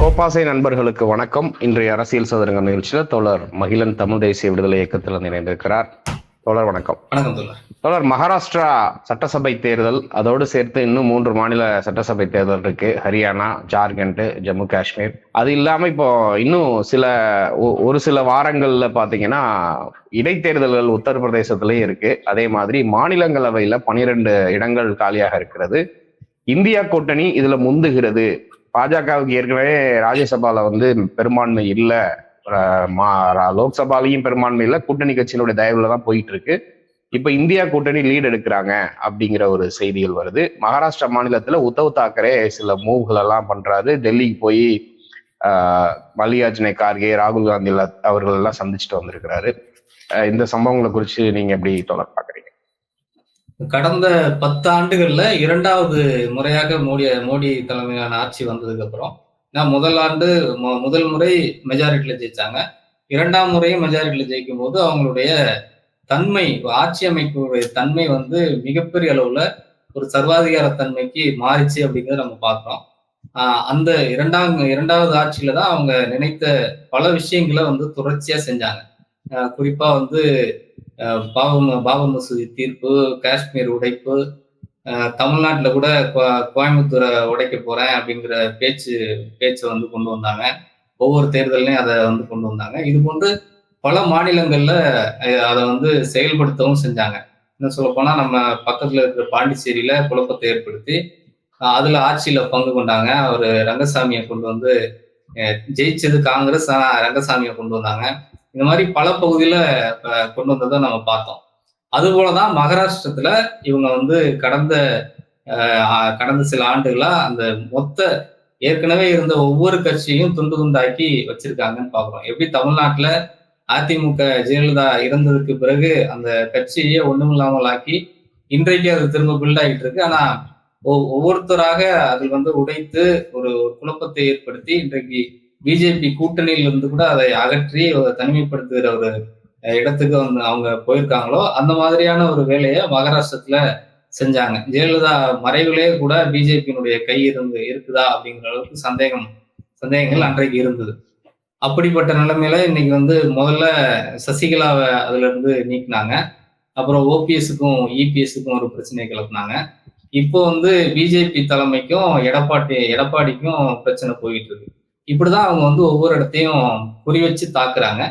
கோப்பாசை நண்பர்களுக்கு வணக்கம். இன்றைய அரசியல் சதுரங்கம் நிகழ்ச்சியில் தோழர் மகிழன் தமிழ் தேசிய விடுதலை இயக்கத்தில் இணைந்திருக்கிறார். தோழர் வணக்கம். தோழர். மகாராஷ்டிரா சட்டசபை தேர்தல் அதோடு சேர்த்து இன்னும் மூன்று மாநில சட்டசபை தேர்தல் இருக்கு. ஹரியானா ஜார்க்கண்ட் ஜம்மு காஷ்மீர். அது இல்லாம இப்போ இன்னும் சில ஒரு சில வாரங்கள்ல பாத்தீங்கன்னா இடைத்தேர்தல்கள் உத்தரப்பிரதேசத்திலயும் இருக்கு. அதே மாதிரி மாநிலங்களவையில பனிரெண்டு இடங்கள் காலியாக இருக்கிறது. இந்தியா கூட்டணி இதுல முந்துகிறது. பாஜகவுக்கு ஏற்கனவே ராஜ்யசபால வந்து பெரும்பான்மை இல்லை. மா- லோக்சபாலையும் பெரும்பான்மை இல்லை. கூட்டணி கட்சியினுடைய தயவுல தான் போயிட்டு இருக்கு இப்ப இந்தியா கூட்டணி லீட் எடுக்கிறாங்க அப்படிங்கிற ஒரு செய்திகள் வருது. மகாராஷ்டிரா மாநிலத்துல உத்தவ் தாக்கரே சில மூவ்கள் எல்லாம் பண்றாரு. டெல்லிக்கு போய் ஆஹ் மல்லிகார்ஜுன கார்கே ராகுல் காந்தி அவர்கள் எல்லாம் சந்திச்சுட்டு வந்திருக்கிறாரு. இந்த சம்பவங்களை குறித்து நீங்க எப்படி தொடர் கடந்த பத்து ஆண்டுகள்ல இரண்டாவது முறையாக மோடி மோடி தலைமையிலான ஆட்சி வந்ததுக்கு அப்புறம் நான் முதல் ஆண்டு முதல் முறை மெஜாரிட்டியில ஜெயிச்சாங்க. இரண்டாம் முறையும் மெஜாரிட்டியில ஜெயிக்கும் போது அவங்களுடைய தன்மை ஆட்சி அமைப்புடைய தன்மை வந்து மிகப்பெரிய அளவுல ஒரு சர்வாதிகார தன்மைக்கு மாறிச்சு அப்படிங்கிறத நம்ம பார்க்கிறோம் ஆஹ் அந்த இரண்டாம் இரண்டாவது ஆட்சியில தான் அவங்க நினைத்த பல விஷயங்களை வந்து தொடர்ச்சியா செஞ்சாங்க. குறிப்பா வந்து அஹ் பாபர் மசூதி தீர்ப்பு காஷ்மீர் உடைப்பு தமிழ்நாட்டில் கூட கோ- கோயம்புத்தூரை உடைக்க போறேன் அப்படிங்கிற பேச்சு பேச்சை வந்து கொண்டு வந்தாங்க. ஒவ்வொரு தேர்தலையும் அதை வந்து கொண்டு வந்தாங்க. இது போன்று பல மாநிலங்கள்ல அதை வந்து செயல்படுத்தவும் செஞ்சாங்க. இன்னும் சொல்ல போனா நம்ம பக்கத்துல இருக்கிற பாண்டிச்சேரியில குழப்பத்தை ஏற்படுத்தி அதில் அதுல ஆட்சியில பங்கு கொண்டாங்க. அவர் ரங்கசாமியை கொண்டு வந்து ஜெயிச்சது காங்கிரஸ் ஆனா ரங்கசாமியை கொண்டு வந்தாங்க. இந்த மாதிரி பல பகுதியில கொண்டு வந்ததை நம்ம பார்த்தோம். அது போலதான் மகாராஷ்டிரத்துல இவங்க வந்து கடந்த கடந்த சில ஆண்டுகளா அந்த மொத்த ஏற்கனவே இருந்த ஒவ்வொரு கட்சியையும் துண்டு துண்டாக்கி வச்சிருக்காங்கன்னு பாக்குறோம் எப்படி தமிழ்நாட்டுல அதிமுக ஜெயலலிதா இறந்ததுக்கு பிறகு அந்த கட்சியே ஒண்ணுமில்லாமல் ஆக்கி இன்றைக்கு அது திரும்ப பில்ட் ஆகிட்டு இருக்கு. ஆனா ஒ- ஒவ்வொருத்தராக அதில் வந்து உடைத்து ஒரு ஒரு குழப்பத்தை ஏற்படுத்தி இன்றைக்கு பிஜேபி கூட்டணியில இருந்து கூட அதை அகற்றி தனிமைப்படுத்துகிற ஒரு இடத்துக்கு வந்து அவங்க போயிருக்காங்களோ அந்த மாதிரியான ஒரு வேலையை மகாராஷ்டிரத்துல செஞ்சாங்க. ஜெயலலிதா மறைவிலே கூட பிஜேபியினுடைய கை இருந்து இருக்குதா அப்படிங்கிற அளவுக்கு சந்தேகம் சந்தேகங்கள் அன்றைக்கு இருந்தது. அப்படிப்பட்ட நிலைமையில இன்னைக்கு வந்து முதல்ல சசிகலாவை அதுல இருந்து நீக்கினாங்க. அப்புறம் ஓபிஎஸ்க்கும் இபிஎஸ்க்கும் ஒரு பிரச்சனையை கிளப்புனாங்க. இப்போ வந்து பிஜேபி தலைமைக்கும் எடப்பாடி எடப்பாடிக்கும் பிரச்சனை போயிட்டு இருக்கு. இப்படிதான் அவங்க வந்து ஒவ்வொரு இடத்தையும் குறி வச்சு தாக்குறாங்க.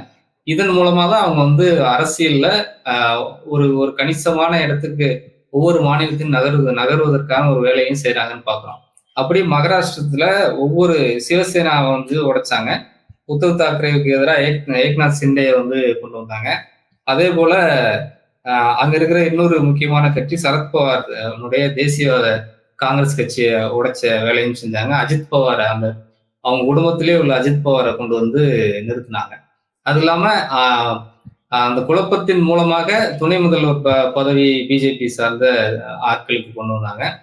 இதன் மூலமா தான் அவங்க வந்து அரசியல்ல ஒரு ஒரு கணிசமான இடத்துக்கு ஒவ்வொரு மாநிலத்தையும் நகர்வு நகர்வதற்கான ஒரு வேலையும் செய்யறாங்கன்னு பாக்குறோம். அப்படி மகாராஷ்டிரத்துல ஒவ்வொரு சிவசேனாவை வந்து உடைச்சாங்க. உத்தவ் தாக்கரேவுக்கு எதிராக ஏக் ஏக்நாத் சிண்டேயை வந்து கொண்டு வந்தாங்க. அதே போல அங்க இருக்கிற இன்னொரு முக்கியமான கட்சி சரத்பவார் தேசியவாத காங்கிரஸ் கட்சியை உடைச்ச வேலையும் செஞ்சாங்க. அஜித் பவார் அந்த அவங்க குடும்பத்திலே உள்ள அஜித் பவாரை கொண்டு வந்து நிறுத்தினாங்க. அது இல்லாம அந்த குழப்பத்தின் மூலமாக துணை முதல்வர் ப- பதவி பிஜேபி சார்ந்த ஆட்களுக்கு கொண்டு வந்தாங்க.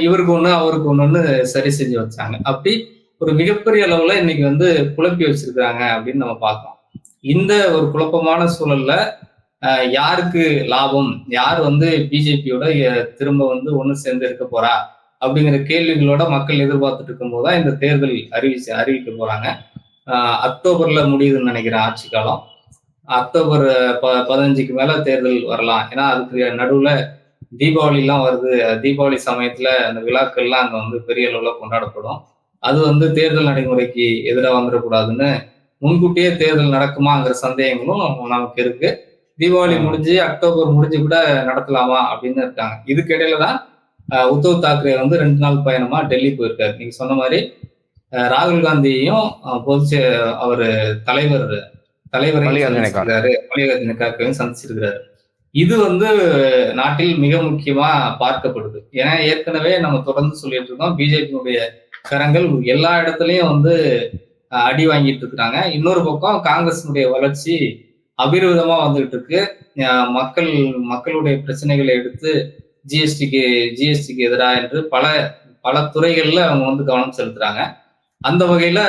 இவருக்கு ஒண்ணு அவருக்கு ஒண்ணுன்னு சரி செஞ்சு வச்சாங்க. அப்படி ஒரு மிகப்பெரிய அளவுல இன்னைக்கு வந்து குழப்பி வச்சிருக்கிறாங்க அப்படின்னு நம்ம பார்க்கோம் இந்த ஒரு குழப்பமான சூழல்ல யாருக்கு லாபம்? யார் வந்து பிஜேபியோட திரும்ப வந்து ஒன்று சேர்ந்து இருக்க போறா? அப்படிங்கிற கேள்விகளோட மக்கள் எதிர்பார்த்துட்டு இருக்கும்போது தான் இந்த தேர்தல் அறிவிச்சு அறிவிக்க போறாங்க. அக்டோபர்ல முடியுதுன்னு நினைக்கிறேன் ஆட்சி காலம். அக்டோபர் ப பதினஞ்சுக்கு மேல தேர்தல் வரலாம். ஏன்னா அதுக்கு நடுவுல தீபாவளி எல்லாம் வருது. தீபாவளி சமயத்துல அந்த விழாக்கள்லாம் அங்க வந்து பெரிய அளவுல கொண்டாடப்படும். அது வந்து தேர்தல் நடைமுறைக்கு எதிராக வந்துடக்கூடாதுன்னு முன்கூட்டியே தேர்தல் நடக்குமாங்கிற சந்தேகங்களும் நமக்கு இருக்கு. தீபாவளி முடிஞ்சு அக்டோபர் முடிஞ்சு கூட நடத்தலாமா அப்படின்னு இருக்காங்க. இதுக்கு இடையில தான் உத்தவ் தாக்கரே வந்து ரெண்டு நாள் பயணமா டெல்லி போயிருக்காரு. நீங்க சொன்ன மாதிரி ராகுல் காந்தியையும் பொதுச் அவர் தலைவர் தலைவரை மல்லிகார்ஜுன கார்கே. சந்திச்சிருக்காரு. மல்லிகார்ஜுன கார்கேவையும் சந்திச்சிருக்கிறாரு. இது வந்து நாட்டில் மிக முக்கியமா பார்க்கப்படுது. ஏன்னா ஏற்கனவே நம்ம தொடர்ந்து சொல்லிட்டு இருக்கோம் பிஜேபியினுடைய கரங்கள் எல்லா இடத்துலயும் வந்து அடி வாங்கிட்டு இருக்கிறாங்க. இன்னொரு பக்கம் காங்கிரசினுடைய வளர்ச்சி அபிர்விதமா வந்துகிட்டு இருக்கு. மக்கள் மக்களுடைய பிரச்சனைகளை எடுத்து ஜிஎஸ்டிக்கு ஜிஎஸ்டிக்கு எதிராக என்று பல பல துறைகளில் அவங்க வந்து கவனம் செலுத்துறாங்க. அந்த வகையில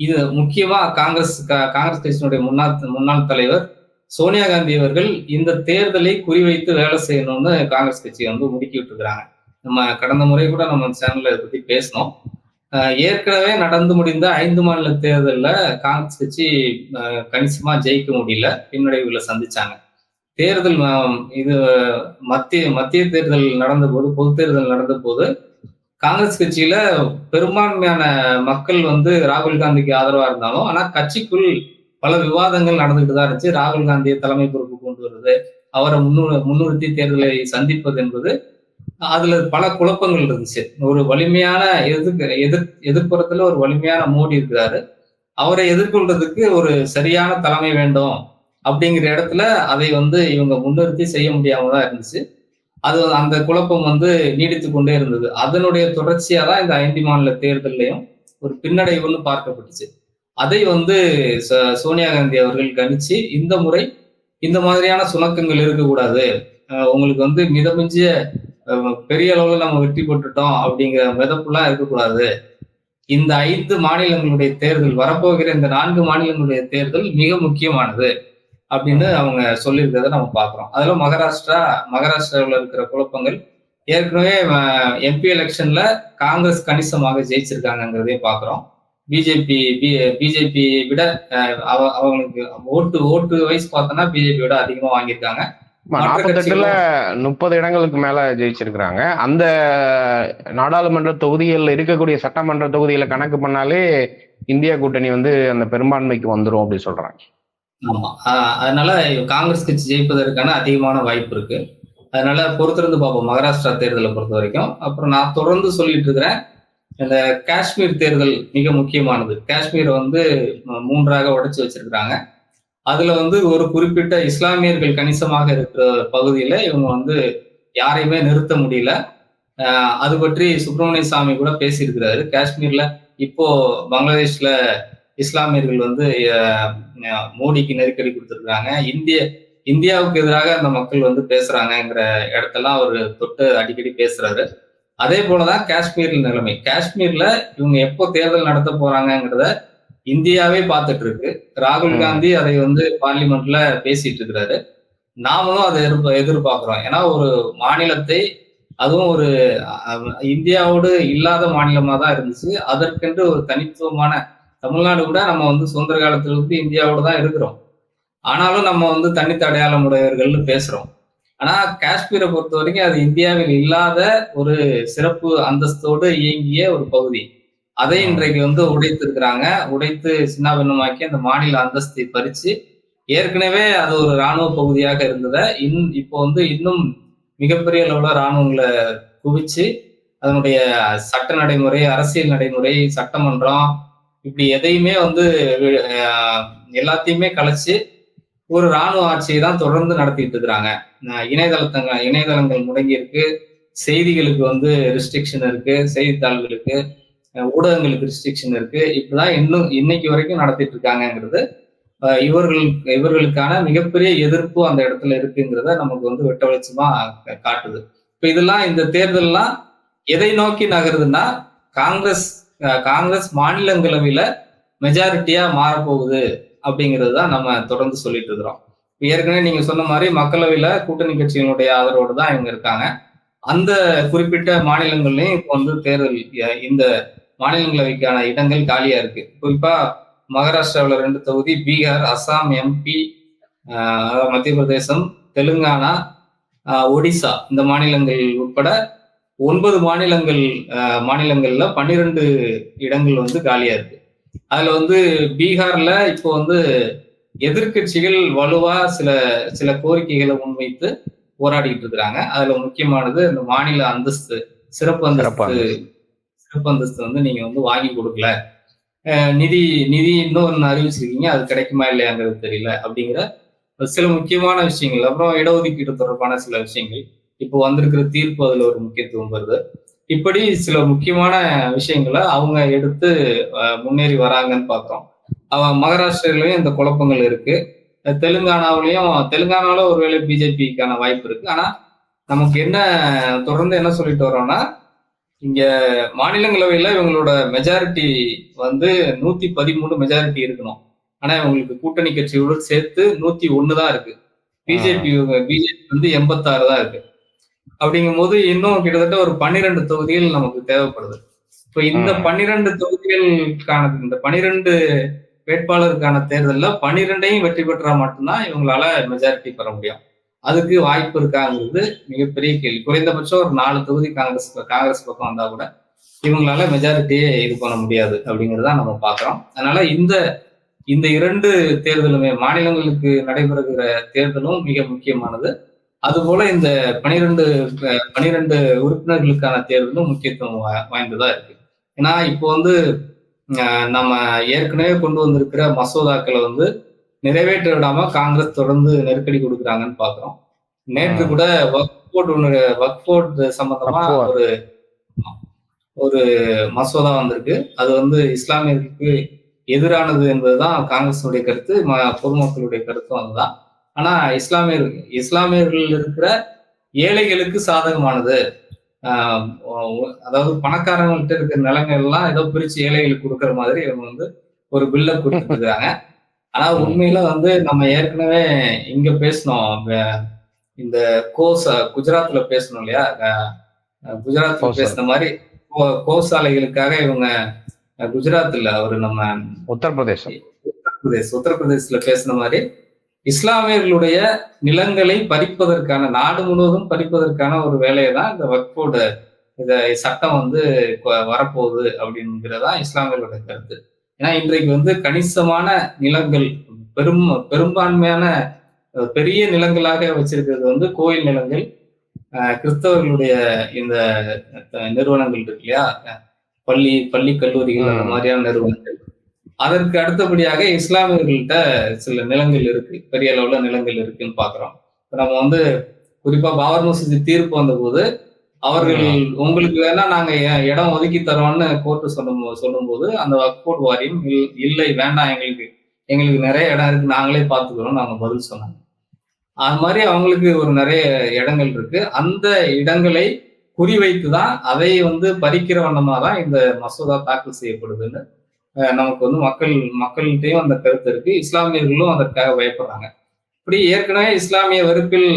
இது முக்கியமா காங்கிரஸ் காங்கிரஸ் கட்சியினுடைய முன்னாள் முன்னாள் தலைவர் சோனியா காந்தி அவர்கள் இந்த தேர்தலை குறிவைத்து வேலை செய்யணும்னு காங்கிரஸ் கட்சி வந்து முடுக்கி விட்டுருக்குறாங்க நம்ம கடந்த முறை கூட நம்ம சேனல்ல இதை பத்தி பேசினோம். ஏற்கனவே நடந்து முடிந்த ஐந்து மாநில தேர்தலில் காங்கிரஸ் கட்சி கணிசமா ஜெயிக்க முடியல. பின்னடைவுகளை சந்திச்சாங்க. தேர்தல் இது மத்திய மத்திய தேர்தல் நடந்த போது பொது தேர்தல் நடந்த போது காங்கிரஸ் கட்சியில பெரும்பான்மையான மக்கள் வந்து ராகுல் காந்திக்கு ஆதரவா இருந்தாலும் ஆனா கட்சிக்குள் பல விவாதங்கள் நடந்துகிட்டு தான் இருந்துச்சு. ராகுல் காந்தியை தலைமை பொறுப்பு கொண்டு வருது. அவரை முன்னு முன்னிறுத்தி தேர்தலை சந்திப்பது என்பது அதுல பல குழப்பங்கள் இருந்துச்சு. ஒரு வலிமையான எதிர்க்க எதிர் எதிர்ப்புறத்துல ஒரு வலிமையான மோடி இருக்கிறாரு. அவரை எதிர்கொள்றதுக்கு ஒரு சரியான தலைமை வேண்டும். அப்படிங்கிற இடத்துல அதை வந்து இவங்க முன்னிறுத்தி செய்ய முடியாம தான் இருந்துச்சு. அது அந்த குழப்பம் வந்து நீடித்து கொண்டே இருந்தது. அதனுடைய தொடர்ச்சியா தான் இந்த ஐந்து மாநில தேர்தல்லையும் ஒரு பின்னடைவுன்னு பார்க்கப்பட்டுச்சு. அதை வந்து ச- சோனியா காந்தி அவர்கள் கணிச்சு இந்த முறை இந்த மாதிரியான சுணக்கங்கள் இருக்கக்கூடாது. உங்களுக்கு வந்து மிதமிஞ்சிய பெரிய அளவுல நம்ம வெற்றி பெற்றுட்டோம் அப்படிங்கிற மிதப்புலாம் இருக்கக்கூடாது. இந்த ஐந்து மாநிலங்களுடைய தேர்தல் வரப்போகிற இந்த நான்கு மாநிலங்களுடைய தேர்தல் மிக முக்கியமானது. அப்படின்னு அவங்க சொல்லியிருக்கிறத நம்ம பார்க்கிறோம். அதுல மகாராஷ்டிரா மகாராஷ்டிராவில் இருக்கிற குழப்பங்கள் ஏற்கனவே எம்பி எலெக்ஷன்ல காங்கிரஸ் கணிசமாக ஜெயிச்சிருக்காங்கிறதையும் பார்க்கிறோம். பிஜேபி பிஜேபி விட அவங்களுக்கு ஓட்டு ஓட்டு வைஸ் பார்த்தோன்னா பிஜேபி விட அதிகமா வாங்கியிருக்காங்க. நாற்பத்தெட்டுல முப்பது இடங்களுக்கு மேல ஜெயிச்சிருக்கிறாங்க. அந்த நாடாளுமன்ற தொகுதிகளில் இருக்கக்கூடிய சட்டமன்ற தொகுதிகளை கணக்கு பண்ணாலே இந்தியா கூட்டணி வந்து அந்த பெரும்பான்மைக்கு வந்துரும் அப்படி சொல்றாங்க. ஆமா. அதனால காங்கிரஸ் கட்சி ஜெயிப்பதற்கான அதிகமான வாய்ப்பு இருக்கு. அதனால பொறுத்திருந்து பார்ப்போம். மகாராஷ்டிரா தேர்தலை பொறுத்த வரைக்கும். அப்புறம் நான் தொடர்ந்து சொல்லிட்டு இருக்கிறேன். இந்த காஷ்மீர் தேர்தல் மிக முக்கியமானது. காஷ்மீரை வந்து மூன்றாக உடைச்சு வச்சிருக்கிறாங்க. அதுல வந்து ஒரு குறிப்பிட்ட இஸ்லாமியர்கள் கணிசமாக இருக்கிற பகுதியில இவங்க வந்து யாரையுமே நிறுத்த முடியல. அது பற்றி சுப்பிரமணிய சாமி கூட பேசியிருக்கிறாரு. காஷ்மீர்ல இப்போ பங்களாதேஷ்ல இஸ்லாமியர்கள் வந்து மோடிக்கு நெருக்கடி கொடுத்துருக்காங்க. இந்திய இந்தியாவுக்கு எதிராக அந்த மக்கள் வந்து பேசுறாங்கங்கிற இடத்தெல்லாம் அவர் தொட்டு அடிக்கடி பேசுறாரு. அதே போலதான் காஷ்மீர்ல நிலைமை. காஷ்மீர்ல இவங்க எப்போ தேர்தல் நடத்த போறாங்கங்கிறத இந்தியாவே பார்த்துட்டு இருக்கு ராகுல். காந்தி அதை வந்து பார்லிமெண்ட்ல பேசிட்டு இருக்கிறாரு நாமளும் அதை எதிர்ப- எதிர்பார்க்கிறோம். ஏன்னா ஒரு மாநிலத்தை அதுவும் ஒரு இந்தியாவோடு இல்லாத மாநிலமா தான் இருந்துச்சு. அதற்கென்று ஒரு தனித்துவமான தமிழ்நாடு கூட நம்ம வந்து சுதந்திர காலத்துல இருந்து இந்தியாவோட தான் இருக்கிறோம். ஆனாலும் நம்ம வந்து தனித்த அடையாளம் உடையவர்கள்னு பேசுறோம். ஆனா காஷ்மீரை பொறுத்த வரைக்கும் அது இந்தியாவில் இல்லாத ஒரு சிறப்பு அந்தஸ்தோடு இயங்கிய ஒரு பகுதி. அதை இன்றைக்கு வந்து உடைத்து இருக்கிறாங்க உடைத்து சின்னாபின்னமாக்கி அந்த மாநில அந்தஸ்தை பறிச்சு ஏற்கனவே அது ஒரு இராணுவ பகுதியாக இருந்ததை இன் இப்போ வந்து இன்னும் மிகப்பெரிய அளவுல இராணுவங்களை குவிச்சு அதனுடைய சட்ட நடைமுறை அரசியல் நடைமுறை சட்டமன்றம் இப்படி எதையுமே வந்து எல்லாத்தையுமே கலைச்சு ஒரு இராணுவ ஆட்சியை தான் தொடர்ந்து நடத்திட்டு இருக்கிறாங்க. இணையதளத்தங்கள் இணையதளங்கள் முடங்கி இருக்கு. செய்திகளுக்கு வந்து ரெஸ்ட்ரிக்ஷன் இருக்கு. செய்தித்தாள்களுக்கு ஊடகங்களுக்கு ரெஸ்ட்ரிக்ஷன் இருக்கு. இப்படிதான் இன்னும் இன்னைக்கு வரைக்கும் நடத்திட்டு இருக்காங்கங்கிறது இவர்கள் இவர்களுக்கான மிகப்பெரிய எதிர்ப்பு அந்த இடத்துல இருக்குங்கிறத நமக்கு வந்து வெட்ட வெளிச்சமா காட்டுது. இப்ப இதெல்லாம் இந்த தேர்தல்லாம் எதை நோக்கி நகருதுன்னா காங்கிரஸ் காங்கிரஸ் மாநிலங்களவையில மெஜாரிட்டியா மாறப்போகுது அப்படிங்கிறது தான் நம்ம தொடர்ந்து சொல்லிட்டு இருக்கிறோம். ஏற்கனவே நீங்க சொன்ன மாதிரி மக்களவையில கூட்டணி கட்சிகளுடைய ஆதரவோடு தான் இவங்க இருக்காங்க. அந்த குறிப்பிட்ட மாநிலங்கள்லயும் இப்போ வந்து தேர்தல் இந்த மாநிலங்களவைக்கான இடங்கள் காலியா இருக்கு. குறிப்பா மகாராஷ்டிராவில் ரெண்டு தொகுதி பீகார் அசாம் எம்பி மத்திய பிரதேசம் தெலுங்கானா ஒடிசா இந்த மாநிலங்கள் உட்பட ஒன்பது மாநிலங்கள் மாநிலங்கள்ல பன்னிரெண்டு இடங்கள் வந்து காலியா இருக்கு. அதுல வந்து பீகார்ல இப்போ வந்து எதிர்க்கட்சிகள் வலுவா சில சில கோரிக்கைகளை முன்வைத்து போராடிட்டு இருக்கிறாங்க. அதுல முக்கியமானது இந்த மாநில அந்தஸ்து சிறப்பு அந்தஸ்து சிறப்பு அந்தஸ்து. வந்து நீங்க வந்து வாங்கி கொடுக்கல. நிதி நிதி இன்னொன்று அறிவிச்சிருக்கீங்க. அது கிடைக்குமா இல்லையாங்கிறது தெரியல அப்படிங்கிற சில முக்கியமான விஷயங்கள் அப்புறம் இடஒதுக்கீடு தொடர்பான சில விஷயங்கள். இப்போ வந்திருக்கிற தீர்ப்பு அதுல ஒரு முக்கியத்துவம் வருது. இப்படி சில முக்கியமான விஷயங்களை அவங்க எடுத்து முன்னேறி வராங்கன்னு பார்க்குறோம். அவன் மகாராஷ்டிராலையும் இந்த குழப்பங்கள் இருக்கு. தெலுங்கானாவிலையும் தெலுங்கானாவில் ஒருவேளை பிஜேபிக்கான வாய்ப்பு இருக்கு. ஆனா நமக்கு என்ன தொடர்ந்து என்ன சொல்லிட்டு வரோம்னா இங்க மாநிலங்களவையில இவங்களோட மெஜாரிட்டி வந்து நூத்தி பதிமூணு மெஜாரிட்டி இருக்கணும். ஆனா இவங்களுக்கு கூட்டணி கட்சியோடு சேர்த்து நூத்தி ஒண்ணு தான் இருக்கு பிஜேபி பிஜேபி வந்து எண்பத்தாறு தான் இருக்கு. அப்படிங்கும் போது இன்னும் கிட்டத்தட்ட ஒரு பன்னிரெண்டு தொகுதிகள் நமக்கு தேவைப்படுது. இப்போ இந்த. பன்னிரெண்டு தொகுதிகளுக்கான இந்த பன்னிரெண்டு வேட்பாளருக்கான தேர்தல்ல பன்னிரெண்டையும் வெற்றி பெற்றா மட்டும்தான் இவங்களால மெஜாரிட்டி பெற முடியும். அதுக்கு வாய்ப்பு இருக்காங்கிறது மிகப்பெரிய கேள்வி. குறைந்தபட்சம் ஒரு நாலு தொகுதி காங்கிரஸ் காங்கிரஸ் பக்கம் வந்தா கூட இவங்களால மெஜாரிட்டியே இது பண்ண முடியாது அப்படிங்கிறத நம்ம பார்க்கிறோம் அதனால இந்த இந்த இரண்டு தேர்தலுமே மாநிலங்களுக்கு நடைபெறுகிற தேர்தலும் மிக முக்கியமானது. அதுபோல இந்த பனிரெண்டு பனிரெண்டு உறுப்பினர்களுக்கான தேர்தலும் முக்கியத்துவம் வாய்ந்ததா இருக்கு ஏன்னா இப்போ வந்து நம்ம ஏற்கனவே கொண்டு வந்திருக்கிற மசோதாக்களை வந்து நிறைவேற்ற விடாம காங்கிரஸ் தொடர்ந்து நெருக்கடி கொடுக்குறாங்கன்னு பாக்குறோம் நேற்று. கூட வக்ஃப் போர்டு ஒன்று வக்ஃப் போர்டு சம்பந்தமா. ஒரு ஒரு மசோதா வந்திருக்கு அது வந்து இஸ்லாமியர்களுக்கு எதிரானது என்பதுதான் காங்கிரஸுடைய கருத்து பொதுமக்களுடைய கருத்தும் அதுதான் ஆனா இஸ்லாமியர் இஸ்லாமியர்கள் இருக்கிற ஏழைகளுக்கு சாதகமானது அதாவது பணக்காரங்கள்ட்ட இருக்கிற நிலங்கள் எல்லாம் ஏதோ பிரிச்சு ஏழைகளுக்கு கொடுக்கற மாதிரி இவங்க வந்து ஒரு பில்ல கொடுத்துட்டு இருக்காங்க ஆனா. உண்மையில வந்து நம்ம ஏற்கனவே இங்க பேசணும் இந்த கோஸ் குஜராத்ல பேசணும் இல்லையா குஜராத்ல கோசா. பேசின மாதிரி கோசாலைகளுக்காக இவங்க குஜராத்ல ஒரு நம்ம உத்தரப்பிரதேசம் உத்தரப்பிரதேஷ் உத்தரப்பிரதேசல பேசின மாதிரி இஸ்லாமியர்களுடைய நிலங்களை பறிப்பதற்கான நாடு முழுவதும் பறிப்பதற்கான ஒரு வேலையை தான் இந்த வக்ஃபோர்டு இந்த சட்டம் வந்து வரப்போகுது அப்படிங்கிறதா இஸ்லாமியர்களுடைய கருத்து. ஏன்னா இன்றைக்கு வந்து கணிசமான நிலங்கள் பெரும் பெரும்பான்மையான பெரிய நிலங்களாக வச்சிருக்கிறது வந்து கோயில் நிலங்கள் கிறிஸ்தவர்களுடைய இந்த நிறுவனங்கள் இருக்கு இல்லையா? பள்ளி பள்ளி கல்லூரிகள் அந்த. மாதிரியான நிறுவனங்கள். அதற்கு அடுத்தபடியாக இஸ்லாமியர்கள்ட்ட சில நிலங்கள் இருக்கு. பெரிய அளவுல நிலங்கள் இருக்குன்னு பாக்குறோம். இப்ப நம்ம வந்து குறிப்பா பாபர் மசூதி தீர்ப்பு வந்தபோது அவர்கள் உங்களுக்கு வேணா நாங்க இடம் ஒதுக்கி தரோம்னு கோர்ட்டு சொல்லும் சொல்லும்போது அந்த வக்ஃபோர்ட் வாரியம் இல்- இல்லை வேண்டாம் எங்களுக்கு எங்களுக்கு நிறைய இடம் இருக்கு. நாங்களே பார்த்துக்கிறோம் நாங்க பதில் சொன்னாங்க அது மாதிரி அவங்களுக்கு ஒரு நிறைய இடங்கள் இருக்கு. அந்த இடங்களை குறிவைத்து தான் அதை வந்து பறிக்கிற வண்ணமா தான் இந்த மசோதா தாக்கல் செய்யப்படுதுன்னு நமக்கு வந்து மக்கள் மக்கள்கிட்டையும் அந்த கருத்து இருக்கு. இஸ்லாமியர்களும் அதற்காக பயப்படுறாங்க. இப்படி ஏற்கனவே இஸ்லாமிய வெறுப்பில்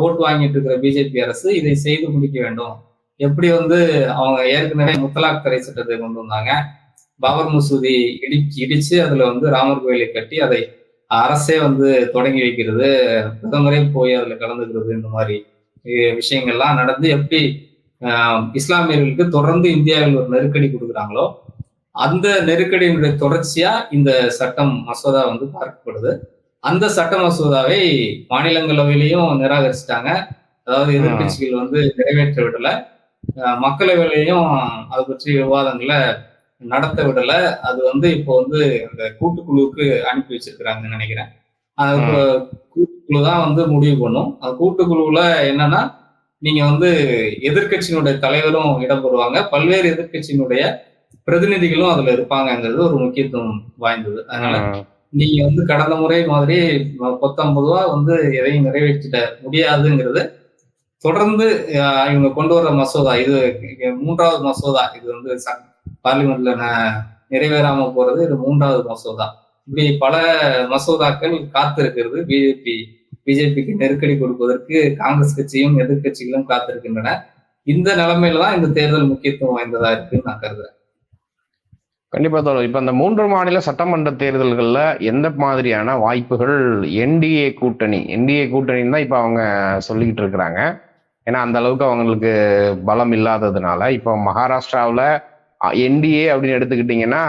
ஓட்டு வாங்கிட்டு இருக்கிற பிஜேபி அரசு இதை செய்து முடிக்க வேண்டும். எப்படி வந்து அவங்க ஏற்கனவே முத்தலாக் தடை சட்டத்தை கொண்டு வந்தாங்க. பாபர் மசூதி இடிச்சு இடிச்சு அதுல வந்து ராமர் கோயிலை கட்டி அதை அரசே வந்து தொடங்கி வைக்கிறது பிரதமரே போய் அதுல கலந்துக்கிறது இந்த மாதிரி விஷயங்கள்லாம் நடந்து எப்படி இஸ்லாமியர்களுக்கு தொடர்ந்து இந்தியாவில் ஒரு நெருக்கடி கொடுக்குறாங்களோ அந்த நெருக்கடியினுடைய தொடர்ச்சியா இந்த சட்டம் மசோதா வந்து பார்க்கப்படுது. அந்த சட்ட மசோதாவை மாநிலங்களவையிலையும் நிராகரிச்சிட்டாங்க. அதாவது எதிர்க்கட்சிகள் வந்து நிறைவேற்ற விடல. மக்களவையிலையும் அதை பற்றி விவாதங்களை நடத்த விடல. அது வந்து இப்போ வந்து அந்த கூட்டுக்குழுவுக்கு அனுப்பி வச்சிருக்கிறாங்கன்னு நினைக்கிறேன். அந்த கூ- கூட்டுக்குழு தான் வந்து முடிவு பண்ணும். அந்த கூட்டுக்குழுவுல என்னன்னா நீங்க வந்து எதிர்க்கட்சியினுடைய தலைவரும் இடம்பெறுவாங்க பல்வேறு எதிர்க்கட்சியினுடைய பிரதிநிதிகளும் அதுல இருப்பாங்கங்கிறது ஒரு முக்கியத்துவம் வாய்ந்தது. அதனால. நீங்க வந்து கடந்த முறை மாதிரி பத்தொன்பது ரூபா வந்து எதையும் நிறைவேற்றிட முடியாதுங்கிறது தொடர்ந்து இவங்க கொண்டு வர்ற மசோதா இது மூன்றாவது மசோதா. இது வந்து பார்லிமெண்ட்ல நிறைவேறாம போறது இது மூன்றாவது மசோதா. இப்படி பல மசோதாக்கள் காத்திருக்கிறது. பிஜேபி பிஜேபிக்கு நெருக்கடி கொடுப்பதற்கு காங்கிரஸ் கட்சியும் எதிர்க்கட்சிகளும் காத்திருக்கின்றன. இந்த நிலைமையில தான் இந்த தேர்தல் முக்கியத்துவம் வாய்ந்ததா இருக்குன்னு நான் கருதுறேன். கண்டிப்பா தோழர். இப்ப இந்த மூன்று மாநில சட்டமன்ற தேர்தல்கள்ல எந்த மாதிரியான வாய்ப்புகள்? என்டிஏ கூட்டணி. என்டிஏ கூட்டணின்னு தான் இப்ப அவங்க சொல்லிக்கிட்டு இருக்கிறாங்க. ஏன்னா அந்த அளவுக்கு அவங்களுக்கு பலம் இல்லாததுனால இப்போ மகாராஷ்டிராவில் என்டிஏ அப்படின்னு எடுத்துக்கிட்டிங்கன்னா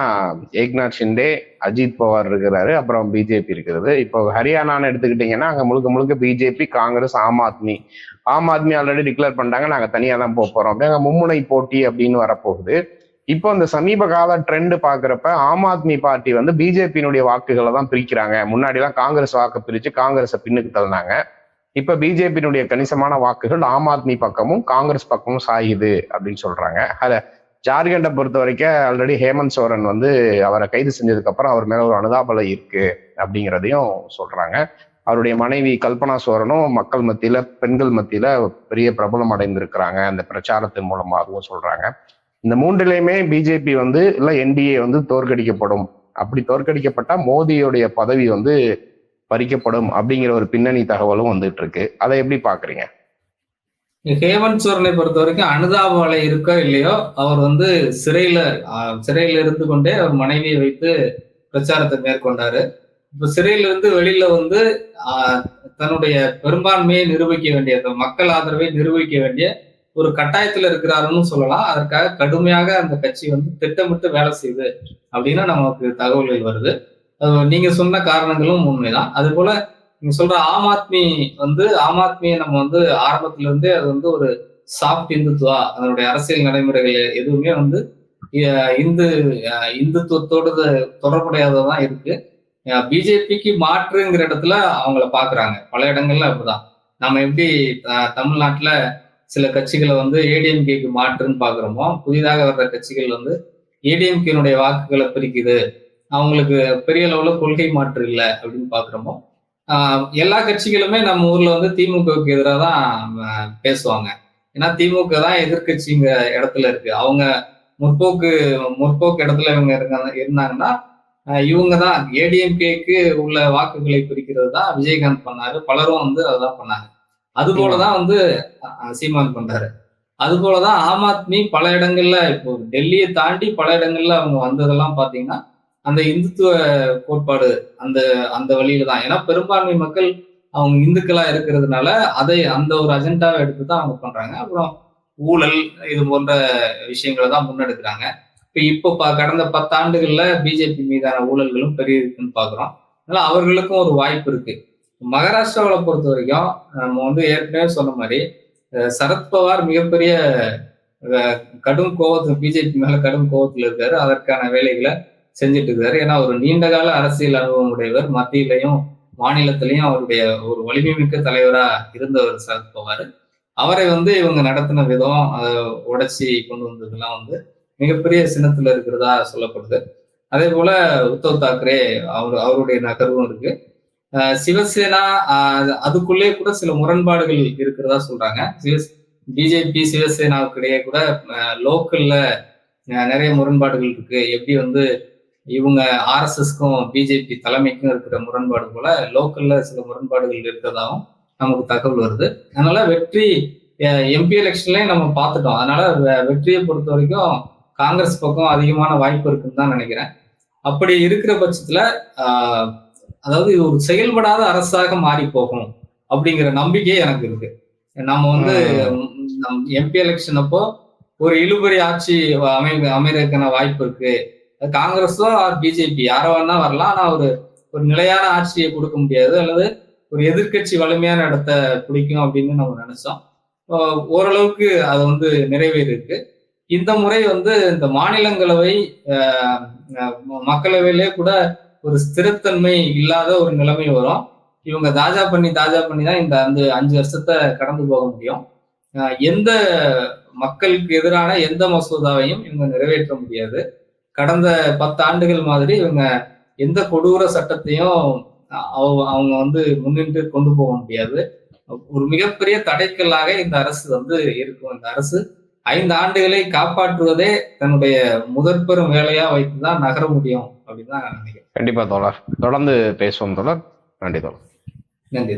ஏக்நாத் ஷிண்டே அஜித் பவார் இருக்கிறாரு அப்புறம் பிஜேபி இருக்கிறது. இப்போ ஹரியானான்னு எடுத்துக்கிட்டிங்கன்னா அங்கே முழுக்க முழுக்க BJP Congress Aam Aadmi. Aam Aadmi already declare பண்ணிட்டாங்க. நாங்கள் தனியாக தான் போக போகிறோம் அப்படியே அங்கே மும்முனை போட்டி அப்படின்னு வரப்போகுது. இப்போ இந்த சமீப கால ட்ரெண்ட் பாக்குறப்ப ஆம் ஆத்மி பார்ட்டி வந்து பிஜேபியினுடைய வாக்குகளை தான் பிரிக்கிறாங்க. முன்னாடி எல்லாம் காங்கிரஸ் வாக்கு பிரிச்சு காங்கிரஸை பின்னுக்கு தள்ளினாங்க. இப்ப பிஜேபியினுடைய கணிசமான வாக்குகள் ஆம் ஆத்மி பக்கமும் காங்கிரஸ் பக்கமும் சாயுது அப்படின்னு சொல்றாங்க. அத ஜார்க்கண்டை பொறுத்த வரைக்கும் ஆல்ரெடி ஹேமந்த் சோரன் வந்து அவரை கைது செஞ்சதுக்கு அப்புறம் அவர் மேல ஒரு அனுதாபலை இருக்கு அப்படிங்கிறதையும் சொல்றாங்க. அவருடைய மனைவி கல்பனா சோரனும் மக்கள் மத்தியில பெண்கள் மத்தியில பெரிய பிரபலம் அடைந்திருக்கிறாங்க. அந்த பிரச்சாரத்தின் மூலமாகவும் சொல்றாங்க. இந்த மூன்றிலையுமே பிஜேபி வந்து இல்ல என்டிஏ வந்து தோற்கடிக்கப்படும். அப்படி தோற்கடிக்கப்பட்டா மோடியோடைய பதவி வந்து பறிக்கப்படும் அப்படிங்கிற ஒரு பின்னணி தகவலும் வந்துட்டு இருக்கு அதை எப்படி பாக்குறீங்க? ஹேமந்த் சோரனை பொறுத்த வரைக்கும் அனுதாப அலை இருக்கோ இல்லையோ அவர் வந்து சிறையில சிறையில இருந்து கொண்டே அவர் மனைவியை வைத்து பிரச்சாரத்தை மேற்கொண்டாரு. இப்ப சிறையில இருந்து வெளியில வந்து தன்னுடைய பெரும்பான்மையை நிரூபிக்க வேண்டிய மக்கள் ஆதரவை நிரூபிக்க வேண்டிய ஒரு கட்டாயத்துல இருக்கிறாருன்னு சொல்லலாம். அதற்காக கடுமையாக அந்த கட்சி வந்து திட்டமிட்டு வேலை செய்யுது அப்படின்னு நமக்கு தகவல்கள் வருது. நீங்க சொன்ன காரணங்களும் உண்மைதான். அது போல நீங்க சொல்ற ஆம் ஆத்மி வந்து ஆம் ஆத்மியை நம்ம வந்து ஆரம்பத்துல இருந்தே அது வந்து ஒரு சாஃப்ட் இந்துத்துவா அதனுடைய அரசியல் நடைமுறைகள் எதுவுமே வந்து இந்து இந்துத்துவத்தோடு தொடர்புடையதான் இருக்கு. பிஜேபிக்கு மாற்றுங்கிற இடத்துல அவங்கள பாக்குறாங்க. பல இடங்கள்ல அப்படிதான். நம்ம எப்படி தமிழ்நாட்டுல சில கட்சிகளை வந்து ஏடிஎம்கேக்கு மாற்றுன்னு பாக்குறோமோ புதிதாக வர்ற கட்சிகள் வந்து ஏடிஎம்கேனுடைய வாக்குகளை பிரிக்குது. அவங்களுக்கு பெரிய அளவுல கொள்கை மாற்று இல்லை அப்படின்னு பாக்குறோமோ ஆஹ் எல்லா கட்சிகளுமே நம்ம ஊர்ல வந்து திமுகவுக்கு எதிராக தான் பேசுவாங்க. ஏன்னா திமுக தான் எதிர்க்கட்சிங்கிற இடத்துல இருக்கு. அவங்க முற்போக்கு முற்போக்கு இடத்துல இவங்க இருக்காங்க இருந்தாங்கன்னா இவங்க தான் ஏடிஎம்கேக்கு உள்ள வாக்குகளை பிரிக்கிறது தான் விஜயகாந்த் பண்ணாரு. பலரும் வந்து அதான் பண்ணாங்க. அது போலதான் வந்து சீமான் பண்றாரு. அது போலதான் ஆம் ஆத்மி பல இடங்கள்ல இப்போ டெல்லியை தாண்டி பல இடங்கள்ல அவங்க வந்ததெல்லாம் பாத்தீங்கன்னா அந்த இந்துத்துவ கோட்பாடு அந்த அந்த வழியில தான் ஏன்னா பெரும்பான்மை மக்கள் அவங்க இந்துக்களா இருக்கிறதுனால அதை அந்த ஒரு அஜெண்டாவை எடுத்து தான் அவங்க பண்றாங்க. அப்புறம் ஊழல் இது போன்ற விஷயங்களை தான் முன்னெடுக்கிறாங்க. இப்ப இப்போ கடந்த பத்தாண்டுகள்ல பிஜேபி மீதான ஊழல்களும் பெரிய இருக்குன்னு பாக்குறோம். அதனால அவர்களுக்கும் ஒரு வாய்ப்பு இருக்கு. மகாராஷ்டிராவில் பொறுத்த வரைக்கும் நம்ம வந்து ஏற்கனவே சொன்ன மாதிரி சரத்பவார் மிகப்பெரிய கடும் கோவத்து பிஜேபி மேல கடும் கோபத்தில் இருக்காரு. அதற்கான வேலைகளை செஞ்சுட்டு இருக்காரு. ஏன்னா ஒரு நீண்ட கால அரசியல் அனுபவம் உடையவர். மத்தியிலையும் மாநிலத்திலையும் அவருடைய ஒரு வலிமை மிக்க தலைவரா இருந்தவர் சரத்பவார் அவரை வந்து இவங்க நடத்தின விதம் அதை உடைச்சி கொண்டு வந்ததெல்லாம் வந்து மிகப்பெரிய சின்னத்துல இருக்கிறதா சொல்லப்படுது. அதே போல உத்தவ் தாக்கரே அவர் அவருடைய நகர்வும் இருக்கு. சிவசேனா அதுக்குள்ளே கூட சில முரண்பாடுகள் இருக்கிறதா சொல்றாங்க. பிஜேபி சிவசேனாவுக்கு இடையே கூட லோக்கல்ல நிறைய முரண்பாடுகள் இருக்கு. எப்படி வந்து இவங்க ஆர்எஸ்எஸ்க்கும் பிஜேபி தலைமைக்கும் இருக்கிற முரண்பாடு போல லோக்கல்ல சில முரண்பாடுகள் இருக்கிறதாவும் நமக்கு தகவல் வருது. அதனால வெற்றி எம்பி எலெக்ஷன்லயும் நம்ம பார்த்துட்டோம். அதனால வெற்றியை பொறுத்த வரைக்கும் காங்கிரஸ் பக்கம் அதிகமான வாய்ப்பு இருக்குன்னு தான் நினைக்கிறேன். அப்படி இருக்கிற பட்சத்துல ஆஹ், அதாவது இது ஒரு செயல்படாத அரசாக மாறி போகும் அப்படிங்கிற நம்பிக்கை எனக்கு இருக்கு. நம்ம வந்து எம்பி எலெக்ஷன் அப்போ ஒரு இழுபறி ஆட்சி அமை அமைறதுக்கான வாய்ப்பு இருக்கு. காங்கிரஸோ ஆர் பிஜேபி யாரோ வேணா வரலாம். ஆனா ஒரு ஒரு நிலையான ஆட்சியை கொடுக்க முடியாது. அல்லது ஒரு எதிர்க்கட்சி வலிமையான இடத்த பிடிக்கும் அப்படின்னு நம்ம நினைச்சோம். ஓரளவுக்கு அது வந்து நிறைவேறிருக்கு இந்த முறை வந்து இந்த மாநிலங்களவை மக்களவையிலே கூட ஒரு ஸ்திரத்தன்மை இல்லாத ஒரு நிலைமை வரும். இவங்க தாஜா பண்ணி தாஜா பண்ணி தான் இந்த அந்த அஞ்சு வருஷத்தை கடந்து போக முடியும். எந்த மக்களுக்கு எதிரான எந்த மசோதாவையும் இவங்க நிறைவேற்ற முடியாது. கடந்த பத்து ஆண்டுகள் மாதிரி இவங்க எந்த கொடூர சட்டத்தையும் அவங்க வந்து முன்னின்று கொண்டு போக முடியாது. ஒரு மிகப்பெரிய தடைக்கல்லாக இந்த அரசு வந்து இருக்கும். இந்த அரசு ஐந்து ஆண்டுகளை காப்பாற்றுவதே தன்னுடைய முதற்பெரும் வேலையா வைத்துதான் நகர முடியும் அப்படின்னு தான் நான் நினைக்கிறேன். கண்டிப்பா தோழர். தொடர்ந்து பேசுவோம் தோழர். நன்றி தோழர். நன்றி